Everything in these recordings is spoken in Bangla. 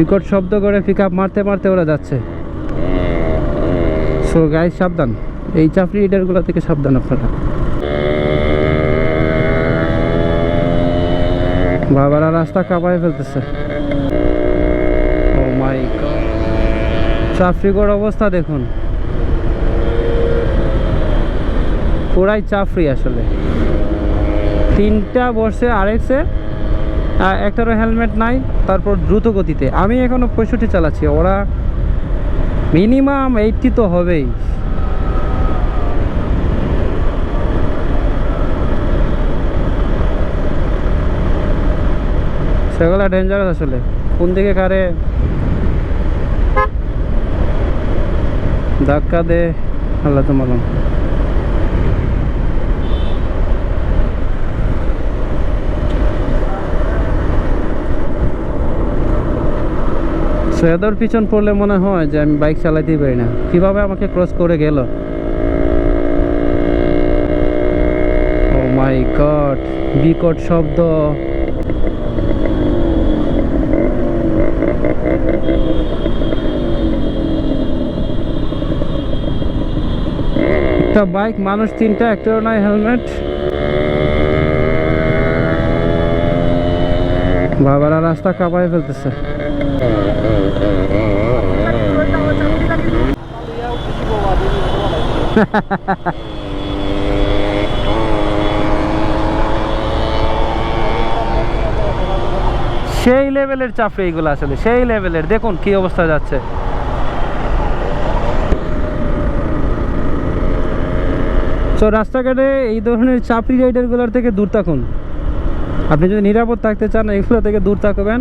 বিকট শব্দ করে পিক মারতে মারতে ওরা যাচ্ছে। সো গাইজ সাবধান। এই চাপড়ি ইডারগুলো থেকে সাবধান আপনারা। বাবারা রাস্তা কাঁপায় ফেলতেছে। মাই চাপড়িগড় অবস্থা দেখুন। পুরাই চাপড়ি আসলে। তিনটা বসে, আরেকসে একটারও হেলমেট নাই, তারপর দ্রুত গতিতে। আমি এখনও পঁয়ষট্টি চালাচ্ছি, ওরা মিনিমাম এইটটি তো হবেই। সেগুলো ডেঞ্জারাস আসলে। কোন দিকে কারে ধাক্কা দে, আল্লাহ তো সৈয়দর পিছন পড়লে মনে হয় যে আমি বাইক চালাতেই পারি না। কীভাবে আমাকে ক্রস করে গেল? ও মাই গড বিকট শব্দ। একটা বাইক, মানুষ তিনটা একটারও নাই হেলমেট। বাবারা রাস্তা কাঁপায় ফেলতেছে। সেই লেভেলের চাপড়ে এইগুলো আসলে, সেই লেভেলের দেখুন কি অবস্থা যাচ্ছে। তো রাস্তাঘাটে এই ধরনের চাপড়ি রাইডারগুলোর থেকে দূর থাকুন। আপনি যদি নিরাপদ থাকতে চান, এগুলো থেকে দূর থাকবেন।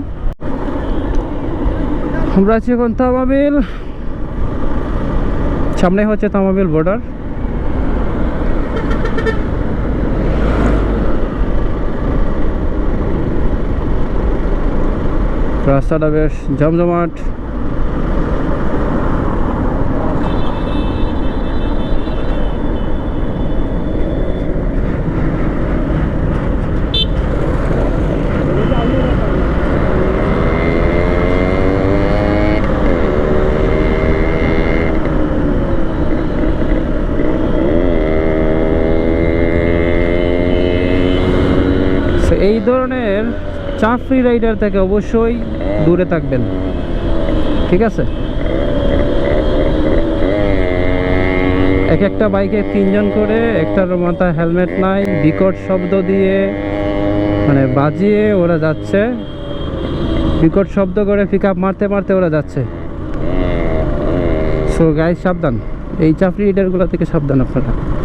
আমরা আছি এখন তামাবিল সামনে হচ্ছে তামাবিল বর্ডার রাস্তাটা বেশ জমজমাট। এই ধরনের চাপড়ি রাইডার থেকে অবশ্যই দূরে থাকবেন। ঠিক আছে? এক একটা বাইকে তিনজন করে, একটার মাথায় হেলমেট নাই, বিকট শব্দ দিয়ে মানে বাজিয়ে ওরা যাচ্ছে। বিকট শব্দ করে পিক মারতে মারতে ওরা যাচ্ছে। সো গাইজ সাবধান। এই চাপড়ি রাইডারগুলো থেকে সাবধান আপনারা।